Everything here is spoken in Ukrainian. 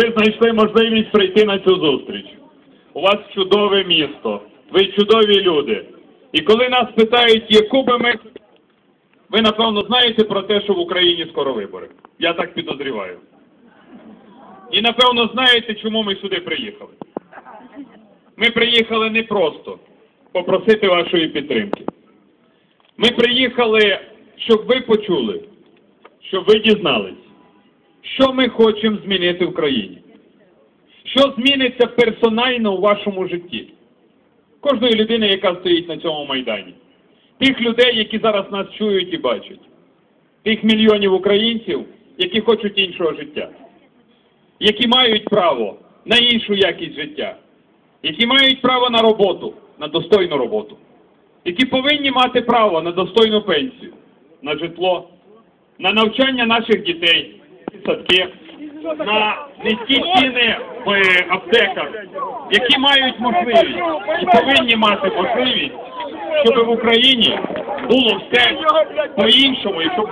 ви знайшли можливість прийти на цю зустріч. У вас чудове місто, ви чудові люди. І коли нас питають, яку би ми. Ви, напевно, знаєте про те, що в Україні скоро вибори. Я так підозріваю. І, напевно, знаєте, чому ми сюди приїхали. Ми приїхали не просто попросити вашої підтримки. Ми приїхали, щоб ви почули, щоб ви дізнались, що ми хочемо змінити в країні. Що зміниться персонально у вашому житті? Кожної людини, яка стоїть на цьому майдані. Тих людей, які зараз нас чують і бачать. Тих мільйонів українців, які хочуть іншого життя. Які мають право на іншу якість життя. Які мають право на роботу, на достойну роботу. Які повинні мати право на достойну пенсію, на житло, на навчання наших дітей, садки, на низькі ціни в аптеках, які мають можливість і повинні мати можливість, щоб в Україні було все по-іншому, і щоб